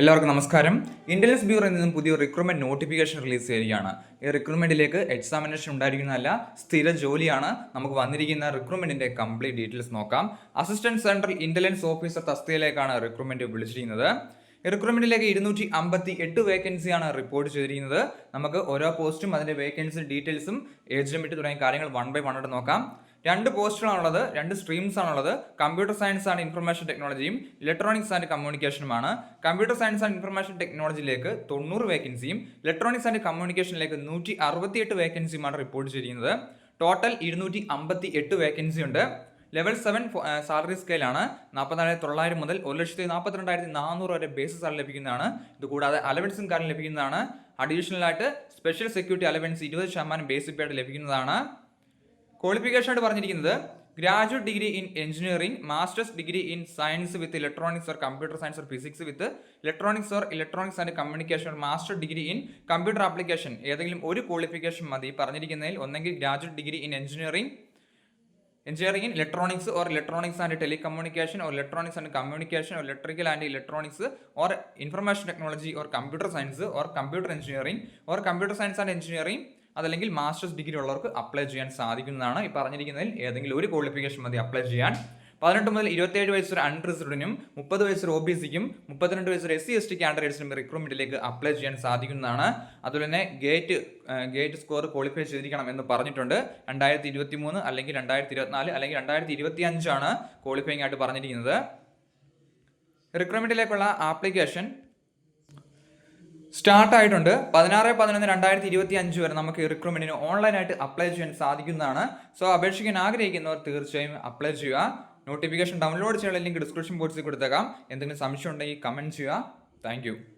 എല്ലാവർക്കും നമസ്കാരം. ഇന്റലിജൻസ് ബ്യൂറോയിൽ നിന്നും പുതിയ റിക്രൂട്ട്മെന്റ് നോട്ടിഫിക്കേഷൻ റിലീസ് ചെയ്യുകയാണ്. ഈ റിക്രൂട്ട്മെന്റിലേക്ക് എക്സാമിനേഷൻ ഉണ്ടായിരിക്കുന്നതല്ല സ്ഥിര ജോലിയാണ്. നമുക്ക് വന്നിരിക്കുന്ന റിക്രൂട്ട്മെന്റിന്റെ കംപ്ലീറ്റ് ഡീറ്റെയിൽസ് നോക്കാം. അസിസ്റ്റന്റ് സെൻട്രൽ ഇന്റലിജൻസ് ഓഫീസർ തസ്തികയിലേക്കാണ് റിക്രൂട്ട്മെന്റ് വിളിച്ചിരിക്കുന്നത്. റിക്രൂട്ട്മെന്റിലേക്ക് ഇരുന്നൂറ്റി അമ്പത്തി എട്ട് വേക്കൻസിയാണ് റിപ്പോർട്ട് ചെയ്തിരിക്കുന്നത്. നമുക്ക് ഓരോ പോസ്റ്റും അതിന്റെ വേക്കൻസി ഡീറ്റെയിൽസും ഏജ് ലിമിറ്റ് തുടങ്ങിയ കാര്യങ്ങൾ വൺ ബൈ വൺ ആയിട്ട് നോക്കാം. രണ്ട് പോസ്റ്റുകളാണുള്ളത് രണ്ട് സ്ട്രീംസ് ആണുള്ളത് കമ്പ്യൂട്ടർ സയൻസ് ആൻഡ് ഇൻഫർമേഷൻ ടെക്നോളജിയും ഇലക്ട്രോണിക്സ് ആൻഡ് കമ്മ്യൂണിക്കേഷനുമാണ്. കമ്പ്യൂട്ടർ സയൻസ് ആൻഡ് ഇൻഫർമേഷൻ ടെക്നോളജിയിലേക്ക് തൊണ്ണൂറ് വേക്കൻസിയും ഇലക്ട്രോണിക്സ് ആൻഡ് കമ്മ്യൂണിക്കേഷനിലേക്ക് നൂറ്റി അറുപത്തിയെട്ട് വേക്കൻസിയുമാണ് റിപ്പോർട്ട് ചെയ്തിരിക്കുന്നത്. ടോട്ടൽ ഇരുന്നൂറ്റി അമ്പത്തി എട്ട് വേക്കൻസി ഉണ്ട് ലെവൽ സെവൻ സാലറി സ്കെയിലാണ്. നാൽപ്പത്തിനായിരത്തി തൊള്ളായിരം മുതൽ ഒരു ലക്ഷത്തി നാൽപ്പത്തിരണ്ടായിരത്തി നാനൂറ് വരെ ബേസിസ് സാലറി ലഭിക്കുന്നതാണ്. ഇത് കൂടാതെ അലവൻസും കാര്യം ലഭിക്കുന്നതാണ്. അഡീഷണൽ ആയിട്ട് സ്പെഷ്യൽ സെക്യൂരിറ്റി അലവൻസ് ഇരുപത് ശതമാനം ബേസിക് ആയിട്ട് ലഭിക്കുന്നതാണ്. ക്വാളിഫിക്കേഷൻ ആയിട്ട് പറഞ്ഞിരിക്കുന്നത് graduate degree in engineering masters degree in science with electronics or computer science or physics with electronics or electronics and communication master degree in computer application ഏതെങ്കിലും ഒരു qualification മതി. പറഞ്ഞിരിക്കുന്നതിൽ ഒന്നെങ്കിൽ graduate degree in engineering engineering in electronics or electronics and telecommunication or electronics and communication or electrical and electronics or information technology or computer science or computer engineering or computer science and engineering അതല്ലെങ്കിൽ masters degree ഉള്ളവർക്ക് apply ചെയ്യാൻ സാധിക്കുന്നതാണ് ഈ പറഞ്ഞിരിക്കുന്നതിൽ ഏതെങ്കിലും ഒരു qualification മതി apply ചെയ്യാൻ. പതിനെട്ട് മുതൽ ഇരുപത്തേഴ് വയസ്സ് ഒരു അൺറിസർവ്ഡിനും മുപ്പത് വയസ്സ് ഒ ബി സിക്കും മുപ്പത്തിരണ്ട് വയസ്സ് എസ് സി എസ് ടി കാൻഡിഡേറ്റ്സിനും റിക്രൂട്ട്മെന്റിലേക്ക് അപ്ലൈ ചെയ്യാൻ സാധിക്കുന്നതാണ്. അതുപോലെ തന്നെ ഗേറ്റ് ഗേറ്റ് സ്കോർ ക്വാളിഫൈ ചെയ്തിരിക്കണം എന്ന് പറഞ്ഞിട്ടുണ്ട്. രണ്ടായിരത്തി ഇരുപത്തി മൂന്ന് അല്ലെങ്കിൽ രണ്ടായിരത്തി ഇരുപത്തിനാല് അല്ലെങ്കിൽ രണ്ടായിരത്തി ഇരുപത്തി അഞ്ചാണ് ക്വാളിഫൈങ് ആയിട്ട് പറഞ്ഞിരിക്കുന്നത്. റിക്രൂട്ട്മെന്റിലേക്കുള്ള ആപ്ലിക്കേഷൻ സ്റ്റാർട്ട് ആയിട്ടുണ്ട്. പതിനാറ് പതിനൊന്ന് രണ്ടായിരത്തി ഇരുപത്തി അഞ്ച് വരെ നമുക്ക് റിക്രൂട്ട്മെന്റിന് ഓൺലൈനായിട്ട് അപ്ലൈ ചെയ്യാൻ സാധിക്കുന്നതാണ്. സോ അപേക്ഷിക്കാൻ ആഗ്രഹിക്കുന്നവർ തീർച്ചയായും അപ്ലൈ ചെയ്യുക. നോട്ടിഫിക്കേഷൻ ഡൗൺലോഡ് ചെയ്യാനുള്ള ലിങ്ക് ഡിസ്ക്രിപ്ഷൻ ബോക്സിൽ കൊടുത്തേക്കാം. എന്തെങ്കിലും സംശയം ഉണ്ടെങ്കിൽ കമന്റ് ചെയ്യുക. താങ്ക്